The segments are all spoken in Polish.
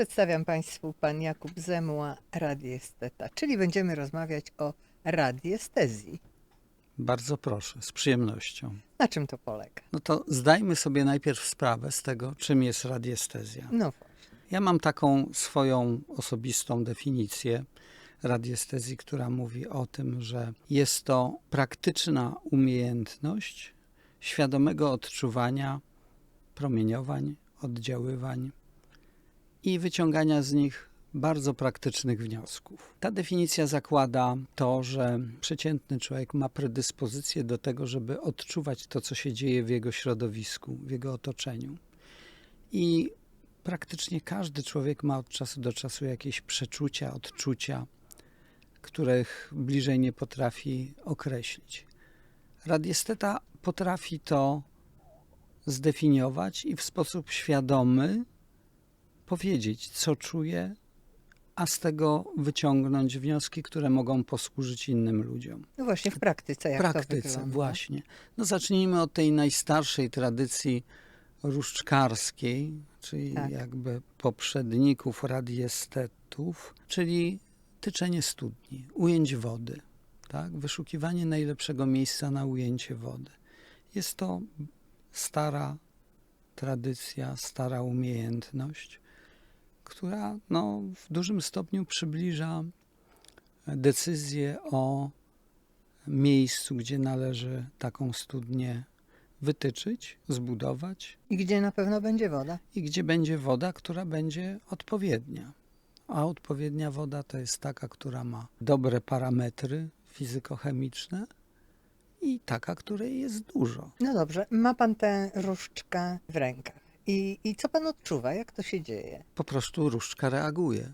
Przedstawiam Państwu pan Jakub Zemła, radiesteta, czyli będziemy rozmawiać o radiestezji. Bardzo proszę, z przyjemnością. Na czym to polega? No to zdajmy sobie najpierw sprawę z tego, czym jest radiestezja. No właśnie. Ja mam taką swoją osobistą definicję radiestezji, która mówi o tym, że jest to praktyczna umiejętność świadomego odczuwania promieniowań, oddziaływań i wyciągania z nich bardzo praktycznych wniosków. Ta definicja zakłada to, że przeciętny człowiek ma predyspozycję do tego, żeby odczuwać to, co się dzieje w jego środowisku, w jego otoczeniu. I praktycznie każdy człowiek ma od czasu do czasu jakieś przeczucia, odczucia, których bliżej nie potrafi określić. Radiesteta potrafi to zdefiniować i w sposób świadomy powiedzieć, co czuje, a z tego wyciągnąć wnioski, które mogą posłużyć innym ludziom. No właśnie w praktyce, jak to praktyce, wygląda? właśnie. No zacznijmy od tej najstarszej tradycji różdżkarskiej, czyli Tak. jakby poprzedników radiestetów, czyli tyczenie studni, ujęć wody, tak? wyszukiwanie najlepszego miejsca na ujęcie wody. Jest to stara tradycja, stara umiejętność, która no, w dużym stopniu przybliża decyzję o miejscu, gdzie należy taką studnię wytyczyć, zbudować I gdzie na pewno będzie woda? i gdzie będzie woda, która będzie odpowiednia. A odpowiednia woda to jest taka, która ma dobre parametry fizykochemiczne i taka, której jest dużo. No dobrze, ma pan tę różdżkę w rękach. I, I co pan odczuwa? Jak to się dzieje? Po prostu różdżka reaguje.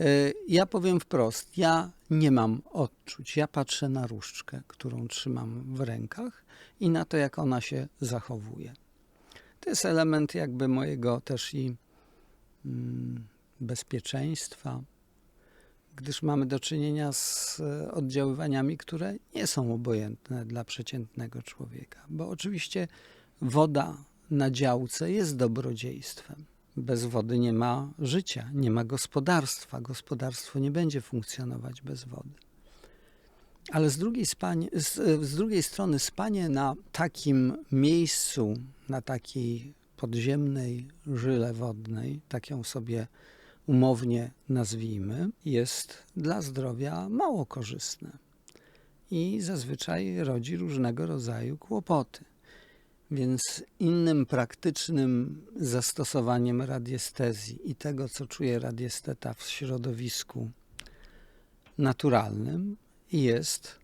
E, Ja powiem wprost, ja nie mam odczuć. Ja patrzę na różdżkę, którą trzymam w rękach i na to, jak ona się zachowuje. To jest element jakby mojego też i mm, bezpieczeństwa, gdyż mamy do czynienia z e, oddziaływaniami, które nie są obojętne dla przeciętnego człowieka. Bo oczywiście woda na działce jest dobrodziejstwem. Bez wody nie ma życia, nie ma gospodarstwa. Gospodarstwo nie będzie funkcjonować bez wody. Ale z drugiej, spanie, z, z drugiej strony spanie na takim miejscu, na takiej podziemnej żyle wodnej, tak ją sobie umownie nazwijmy, jest dla zdrowia mało korzystne i zazwyczaj rodzi różnego rodzaju kłopoty. Więc innym praktycznym zastosowaniem radiestezji i tego, co czuje radiesteta w środowisku naturalnym, jest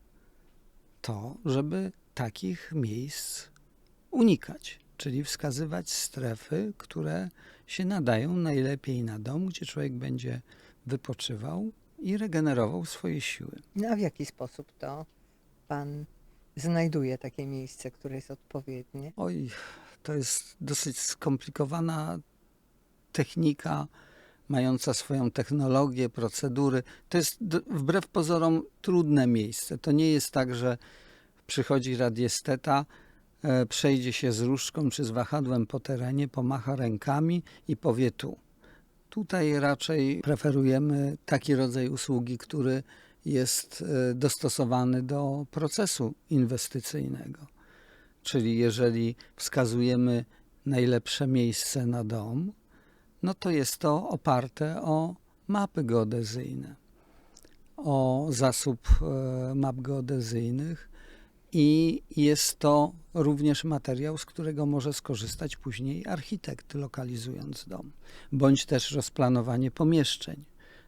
to, żeby takich miejsc unikać, czyli wskazywać strefy, które się nadają najlepiej na dom, gdzie człowiek będzie wypoczywał i regenerował swoje siły. No a w jaki sposób to pan znajduje takie miejsce, które jest odpowiednie? Oj, to jest dosyć skomplikowana technika, mająca swoją technologię, procedury. To jest wbrew pozorom trudne miejsce. To nie jest tak, że przychodzi radiesteta, e, przejdzie się z różdżką czy z wahadłem po terenie, pomacha rękami i powie tu. Tutaj raczej preferujemy taki rodzaj usługi, który jest e, dostosowany do procesu inwestycyjnego. Czyli jeżeli wskazujemy najlepsze miejsce na dom, no to jest to oparte o mapy geodezyjne, o zasób e, map geodezyjnych i jest to również materiał, z którego może skorzystać później architekt, lokalizując dom, bądź też rozplanowanie pomieszczeń,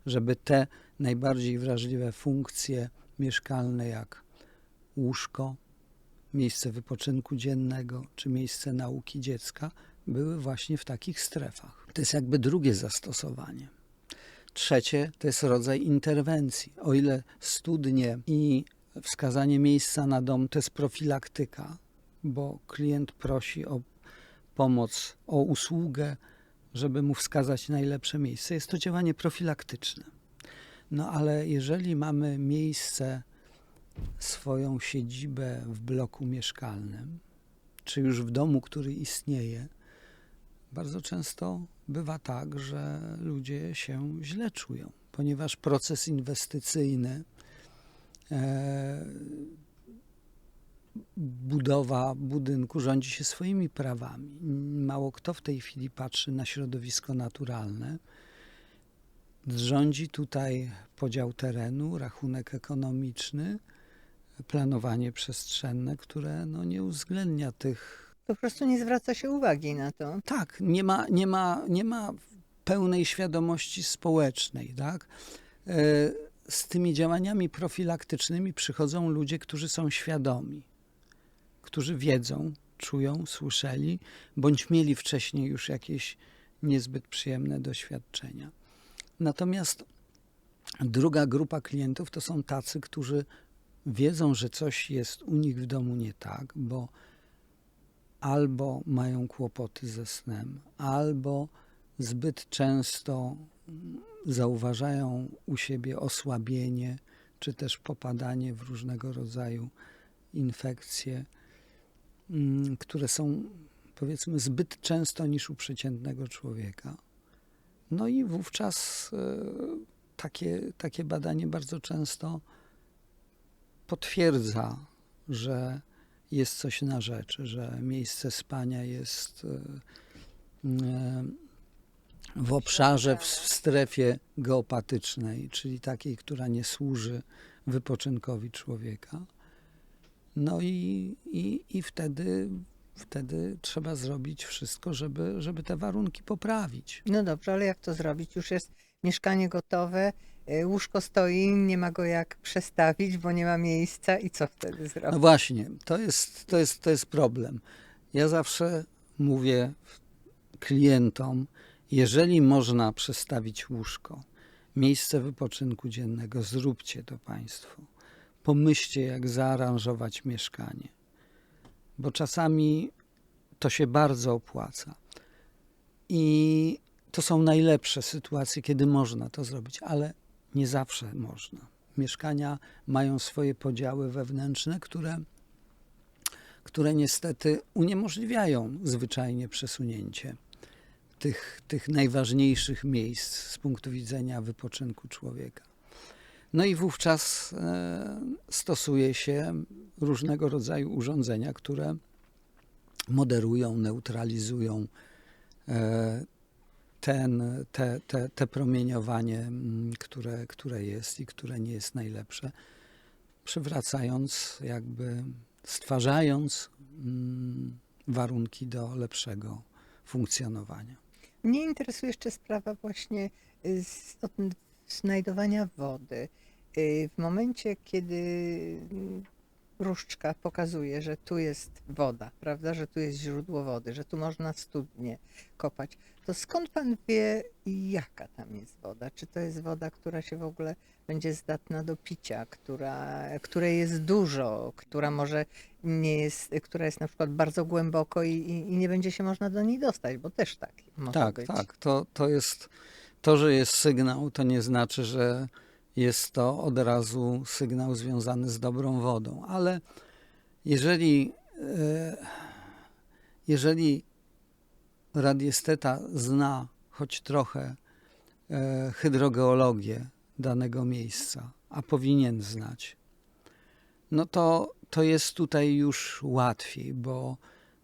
żeby te najbardziej wrażliwe funkcje mieszkalne, jak łóżko, miejsce wypoczynku dziennego czy miejsce nauki dziecka, były właśnie w takich strefach. To jest jakby drugie zastosowanie. Trzecie to jest rodzaj interwencji. O ile studnie i wskazanie miejsca na dom to jest profilaktyka, bo klient prosi o pomoc, o usługę, żeby mu wskazać najlepsze miejsce, jest to działanie profilaktyczne. No ale jeżeli mamy miejsce, swoją siedzibę w bloku mieszkalnym, czy już w domu, który istnieje, bardzo często bywa tak, że ludzie się źle czują, ponieważ proces inwestycyjny, e, budowa budynku rządzi się swoimi prawami. Mało kto w tej chwili patrzy na środowisko naturalne. Rządzi tutaj podział terenu, rachunek ekonomiczny, planowanie przestrzenne, które no, nie uwzględnia tych Po prostu nie zwraca się uwagi na to. tak, nie ma, nie ma, nie ma pełnej świadomości społecznej, tak? E, Z tymi działaniami profilaktycznymi przychodzą ludzie, którzy są świadomi, którzy wiedzą, czują, słyszeli, bądź mieli wcześniej już jakieś niezbyt przyjemne doświadczenia. Natomiast druga grupa klientów to są tacy, którzy wiedzą, że coś jest u nich w domu nie tak, bo albo mają kłopoty ze snem, albo zbyt często zauważają u siebie osłabienie, czy też popadanie w różnego rodzaju infekcje, które są powiedzmy zbyt często niż u przeciętnego człowieka. No i wówczas e, takie, takie badanie bardzo często potwierdza, że jest coś na rzeczy, że miejsce spania jest e, e, w obszarze, w strefie geopatycznej, czyli takiej, która nie służy wypoczynkowi człowieka. No i, i, i wtedy, wtedy trzeba zrobić wszystko, żeby, żeby te warunki poprawić. No dobrze, ale jak to zrobić? Już jest mieszkanie gotowe, y, łóżko stoi, nie ma go jak przestawić, bo nie ma miejsca i co wtedy No zrobić? właśnie, to jest, to jest, to jest problem. Ja zawsze mówię klientom, jeżeli można przestawić łóżko, miejsce wypoczynku dziennego, zróbcie to Państwo. Pomyślcie, jak zaaranżować mieszkanie, bo czasami to się bardzo opłaca. I to są najlepsze sytuacje, kiedy można to zrobić, ale nie zawsze można. Mieszkania mają swoje podziały wewnętrzne, które, które niestety uniemożliwiają zwyczajnie przesunięcie tych, tych najważniejszych miejsc z punktu widzenia wypoczynku człowieka. No i wówczas e, stosuje się różnego rodzaju urządzenia, które moderują, neutralizują e, ten, te, te, te promieniowanie, które, które jest i które nie jest najlepsze, przywracając, jakby stwarzając warunki do lepszego funkcjonowania. Mnie interesuje jeszcze sprawa właśnie y, z, od, znajdowania wody. Y, W momencie, kiedy mm, różdżka pokazuje, że tu jest woda, prawda, że tu jest źródło wody, że tu można studnie kopać, to skąd pan wie, jaka tam jest woda? Czy to jest woda, która się w ogóle będzie zdatna do picia, która, której jest dużo, która może nie jest, która jest na przykład bardzo głęboko i, i, nie będzie się można do niej dostać, bo też tak może Tak, być. tak. To, to jest to, że jest sygnał, to nie znaczy, że jest to od razu sygnał związany z dobrą wodą, ale jeżeli, e, jeżeli radiesteta zna choć trochę e, hydrogeologię danego miejsca, a powinien znać, no to, to jest tutaj już łatwiej, bo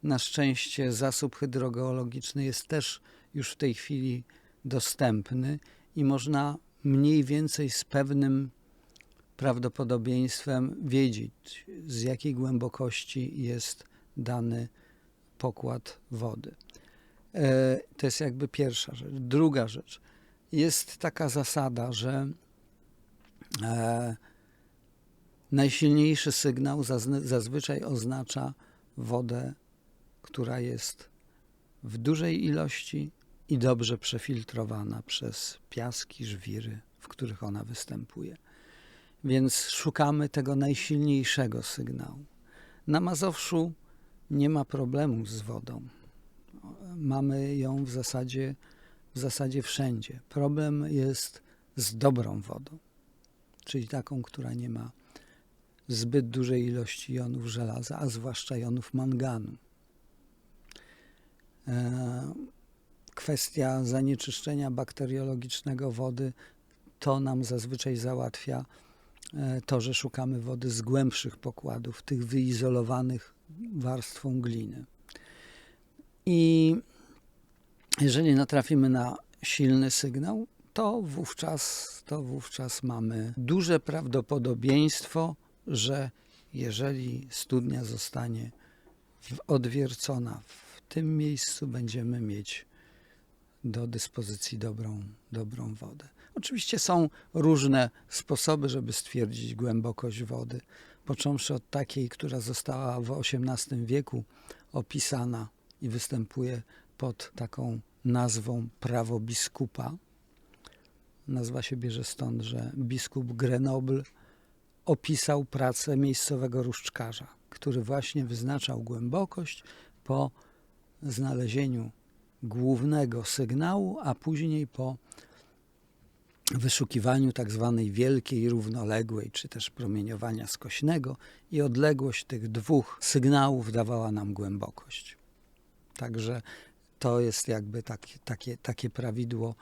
na szczęście zasób hydrogeologiczny jest też już w tej chwili dostępny i można mniej więcej z pewnym prawdopodobieństwem wiedzieć, z jakiej głębokości jest dany pokład wody. E, To jest jakby pierwsza rzecz. Druga rzecz. Jest taka zasada, że e, najsilniejszy sygnał zazwyczaj oznacza wodę, która jest w dużej ilości i dobrze przefiltrowana przez piaski, żwiry, w których ona występuje. Więc szukamy tego najsilniejszego sygnału. Na Mazowszu nie ma problemu z wodą. Mamy ją w zasadzie, w zasadzie wszędzie. Problem jest z dobrą wodą, czyli taką, która nie ma zbyt dużej ilości jonów żelaza, a zwłaszcza jonów manganu. Kwestia zanieczyszczenia bakteriologicznego wody, to nam zazwyczaj załatwia e, to, że szukamy wody z głębszych pokładów, tych wyizolowanych warstwą gliny. I jeżeli natrafimy na silny sygnał, to wówczas, to wówczas mamy duże prawdopodobieństwo, że jeżeli studnia zostanie odwiercona w tym miejscu, będziemy mieć do dyspozycji dobrą, dobrą wodę. Oczywiście są różne sposoby, żeby stwierdzić głębokość wody, począwszy od takiej, która została w XVIII wieku opisana i występuje pod taką nazwą prawo biskupa. Nazwa się bierze stąd, że biskup Grenoble opisał pracę miejscowego różdżkarza, który właśnie wyznaczał głębokość po znalezieniu głównego sygnału, a później po wyszukiwaniu tak zwanej wielkiej równoległej, czy też promieniowania skośnego i odległość tych dwóch sygnałów dawała nam głębokość. Także to jest jakby takie, takie, takie prawidło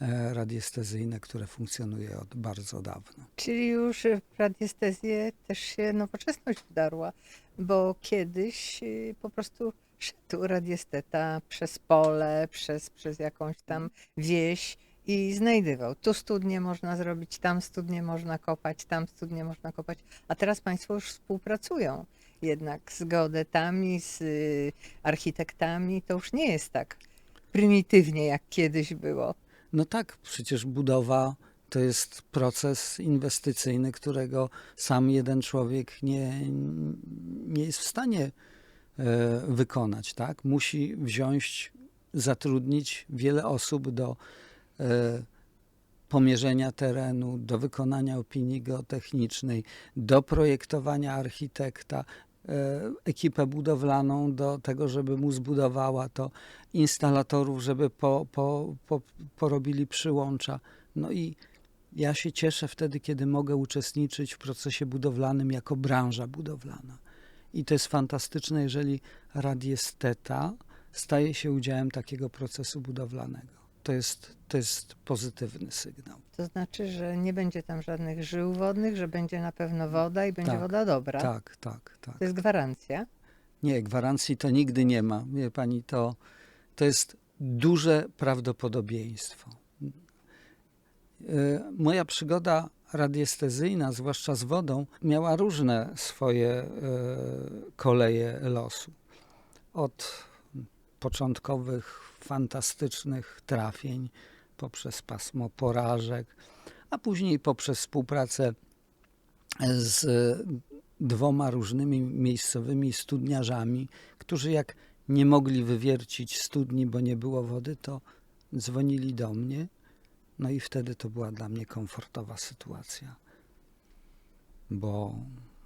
e, radiestezyjne, które funkcjonuje od bardzo dawna. Czyli już w radiestezję też się nowoczesność wdarła, bo kiedyś y, po prostu szedł radiesteta przez pole, przez, przez jakąś tam wieś i znajdywał. Tu studnie można zrobić, tam studnie można kopać, tam studnie można kopać. A teraz Państwo już współpracują jednak z geodetami, z y, architektami. To już nie jest tak prymitywnie, jak kiedyś było. No tak, przecież budowa to jest proces inwestycyjny, którego sam jeden człowiek nie, nie jest w stanie wykonać. Tak? Musi wziąć, zatrudnić wiele osób do e, pomierzenia terenu, do wykonania opinii geotechnicznej, do projektowania architekta, e, ekipę budowlaną do tego, żeby mu zbudowała to, instalatorów, żeby po, po, po, porobili przyłącza. No i ja się cieszę wtedy, kiedy mogę uczestniczyć w procesie budowlanym jako branża budowlana. I to jest fantastyczne, jeżeli radiesteta staje się udziałem takiego procesu budowlanego. To jest, to jest pozytywny sygnał. To znaczy, że nie będzie tam żadnych żył wodnych, że będzie na pewno woda i będzie Tak, woda dobra. Tak, tak, tak. To jest gwarancja. Nie, gwarancji to nigdy nie ma. Wie pani, to, to jest duże prawdopodobieństwo. Y, Moja przygoda radiestezyjna, zwłaszcza z wodą, miała różne swoje y, koleje losu. Od początkowych, fantastycznych trafień, poprzez pasmo porażek, a później poprzez współpracę z dwoma różnymi miejscowymi studniarzami, którzy jak nie mogli wywiercić studni, bo nie było wody, to dzwonili do mnie. No i wtedy to była dla mnie komfortowa sytuacja, bo,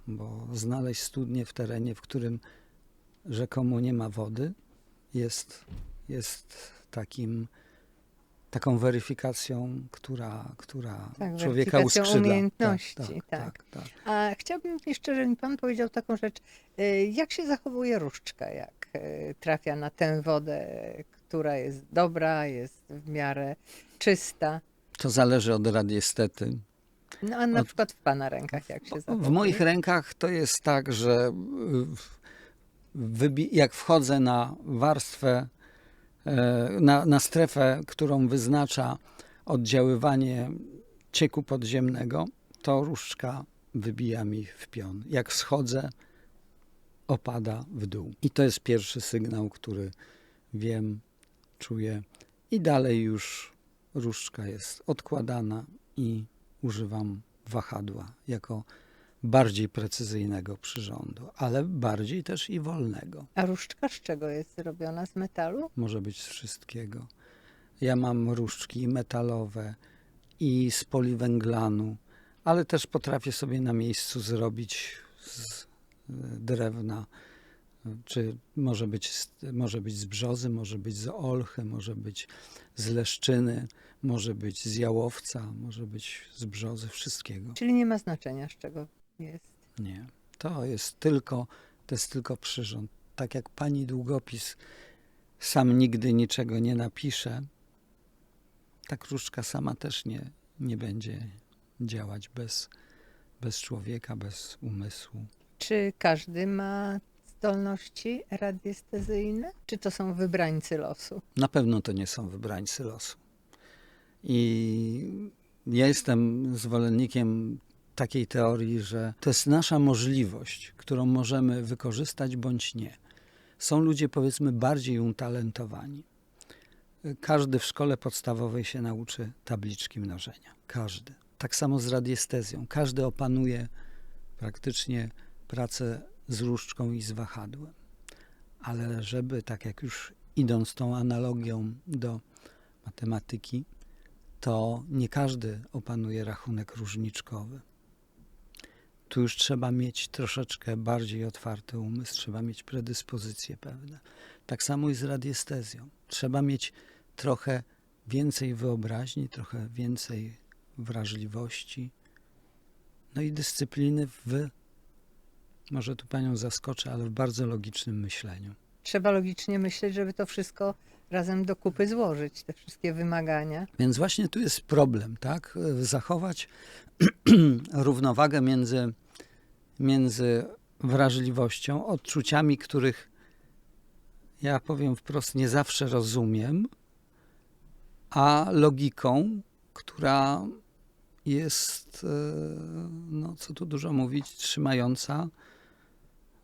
bo znaleźć studnię w terenie, w którym rzekomo nie ma wody, jest, jest takim, taką weryfikacją, która, która Tak, człowieka uskrzydla. umiejętności, tak, tak, tak. tak. A chciałabym jeszcze, żeby mi pan powiedział taką rzecz. y, Jak się zachowuje różdżka, jak y, trafia na tę wodę, która jest dobra, jest w miarę czysta? To zależy od radiestety. No a na Od- przykład w pana rękach jak się zachowuje? W moich rękach to jest tak, że jak wchodzę na warstwę, e, na, na strefę, którą wyznacza oddziaływanie cieku podziemnego, to różdżka wybija mi w pion. Jak schodzę, opada w dół. I to jest pierwszy sygnał, który wiem, czuję. I dalej już różdżka jest odkładana i używam wahadła jako bardziej precyzyjnego przyrządu, ale bardziej też i wolnego. A różdżka z czego jest zrobiona? Z metalu? Może być z wszystkiego. Ja mam różdżki metalowe i z poliwęglanu, ale też potrafię sobie na miejscu zrobić z e, drewna, czy może być, może być z brzozy, może być z olchy, może być z leszczyny, może być z jałowca, może być z brzozy, wszystkiego. Czyli nie ma znaczenia z czego jest. Nie, to jest tylko, to jest tylko przyrząd. Tak jak pani długopis sam nigdy niczego nie napisze, ta różdżka sama też nie, nie będzie działać bez, bez człowieka, bez umysłu. Czy każdy ma zdolności radiestezyjne? Czy to są wybrańcy losu? Na pewno to nie są wybrańcy losu. I ja jestem zwolennikiem takiej teorii, że to jest nasza możliwość, którą możemy wykorzystać bądź nie. Są ludzie, powiedzmy, bardziej utalentowani. Każdy w szkole podstawowej się nauczy tabliczki mnożenia. Każdy. Tak samo z radiestezją. Każdy opanuje praktycznie pracę z różdżką i z wahadłem. Ale żeby, tak jak już idąc tą analogią do matematyki, to nie każdy opanuje rachunek różniczkowy. Tu już trzeba mieć troszeczkę bardziej otwarty umysł, trzeba mieć predyspozycje pewne. Tak samo i z radiestezją. Trzeba mieć trochę więcej wyobraźni, trochę więcej wrażliwości, no i dyscypliny w, może tu panią zaskoczę, ale w bardzo logicznym myśleniu. Trzeba logicznie myśleć, żeby to wszystko razem do kupy złożyć, te wszystkie wymagania. Więc właśnie tu jest problem, tak? Zachować równowagę między, między wrażliwością, odczuciami, których ja powiem wprost, nie zawsze rozumiem, a logiką, która jest, e, no co tu dużo mówić, trzymająca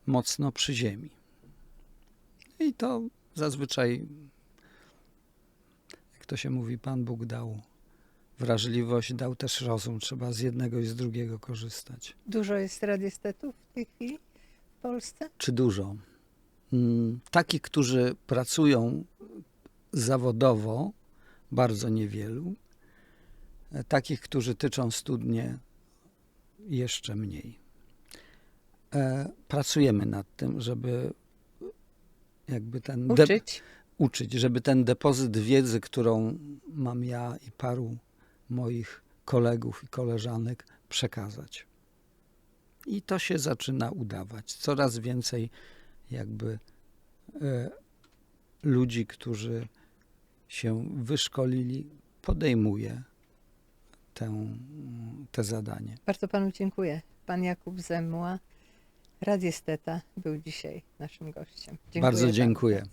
mocno przy ziemi. I to zazwyczaj jak to się mówi, Pan Bóg dał wrażliwość, dał też rozum. Trzeba z jednego i z drugiego korzystać. Dużo jest radiestetów w tej chwili w Polsce? Czy dużo? Mm, Takich, którzy pracują zawodowo, bardzo niewielu. E, Takich, którzy tyczą studnie, jeszcze mniej. E, Pracujemy nad tym, żeby jakby ten Uczyć? Uczyć, żeby ten depozyt wiedzy, którą mam ja i paru moich kolegów i koleżanek, przekazać. I to się zaczyna udawać. Coraz więcej jakby e, ludzi, którzy się wyszkolili, podejmuje tę, te zadanie. Bardzo panu dziękuję. Pan Jakub Zemła, radiesteta, był dzisiaj naszym gościem. Dziękuję Bardzo dziękuję. bardzo.